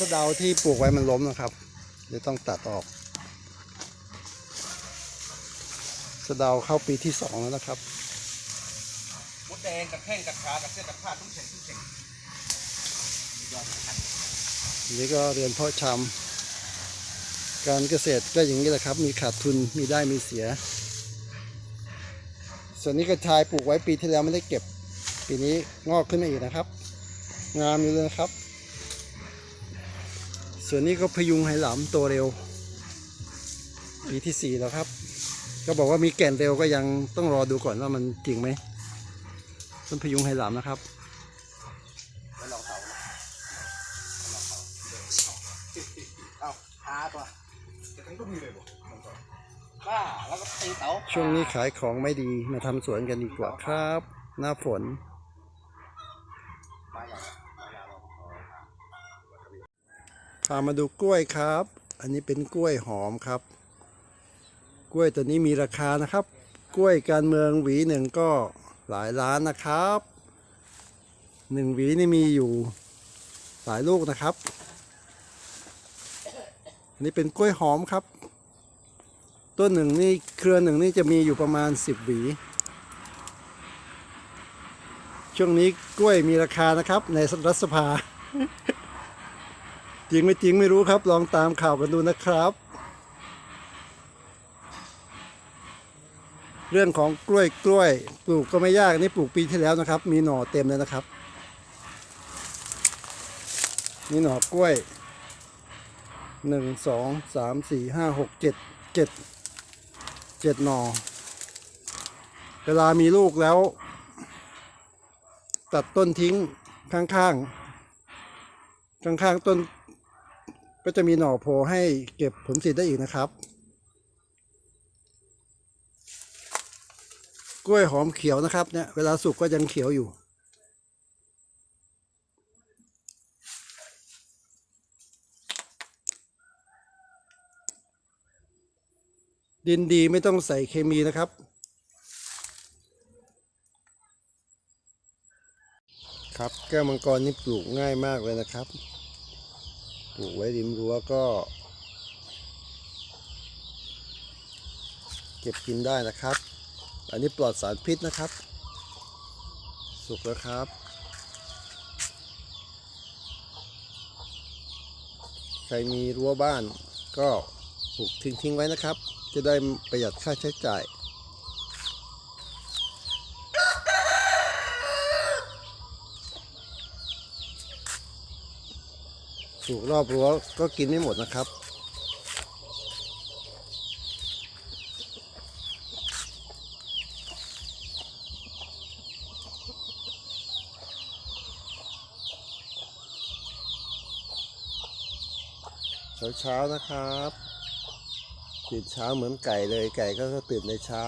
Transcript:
สะเดาที่ปลูกไว้มันล้มนะครับเดี๋ยวต้องตัดออก สะเดาเข้าปีที่สองแล้วนะครับมดแดงกับแข้งกับขากับเส้นกับผ้าทุกเส้นทุกเส้นยอดขันอันนี้ก็เรียนเพาะชำการเกษตรก็อย่างนี้แหละครับ มีขาดทุนมีได้มีเสีย ส่วนนี้กระชายปลูกไว้ปีที่แล้วไม่ได้เก็บ ปีนี้งอกขึ้นมาอีกนะครับ งามอยู่เลยนะครับ ส่วนนี้ก็พยุงไหหลำโตเร็ว ปีที่สี่แล้วครับ ก็บอกว่ามีแก่นเร็วก็ยังต้องรอดูก่อนว่ามันจริงไหมต้นพยุงไหหลำนะครับแล้วลองเสานะลองเสาเอ้าหาตัวจะทั้งก็มีเลยบ่บ้าแล้วก็ตีเสาช่วงนี้ขายของไม่ดีมาทำสวนกันดีกว่าครับ หน้าฝน ปลาใหญ่ปลาใหญ่ลอง พามาดูกล้วยครับ อันนี้เป็นกล้วยหอมครับ กล้วยตัวนี้มีราคานะครับ กล้วยการเมืองหวีหนึ่งก็หลายล้านนะครับหนึ่งหวีนี่มีอยู่หลายลูกนะครับ อันนี้เป็นกล้วยหอมครับ ต้นหนึ่งนี่เครือหนึ่งนี่จะมีอยู่ประมาณ 10 หวี ช่วงนี้กล้วยมีราคานะครับในรัฐสภา จริงไม่จริงไม่รู้ครับ ลองตามข่าวกันดูนะครับ เรื่องของกล้วยกล้วย ปลูกก็ไม่ยากนี่ปลูกปีที่แล้วนะครับ มีหน่อเต็มเลยนะครับมีหน่อกล้วยหนึ่งสองสามสี่ห้าหกเจ็ดเจ็ดเจ็ดหน่อ เวลามีลูกแล้ว ตัดต้นทิ้งข้างๆ ข้างๆต้น ก็จะมีหน่อโผล่ให้เก็บผลผลิตได้อีกนะครับ กล้วยหอมเขียวนะครับเนี่ยเวลาสุกก็ยังเขียวอยู่ ดินดีไม่ต้องใส่เคมีนะครับครับแก้วมังกรนี่ปลูกง่ายมากเลยนะครับ ลูกไว้ริมรั้วก็ เก็บกินได้นะครับ อันนี้ปลอดสารพิษนะครับ สุกแล้วครับใครมีรั้วบ้านก็ปลูกทิ้งๆไว้นะครับ จะได้ประหยัดค่าใช้จ่าย ปลูกรอบรั้วก็กินไม่หมดนะครับ เช้าๆนะครับตื่นเช้าเหมือนไก่เลยไก่ก็ตื่นในเช้า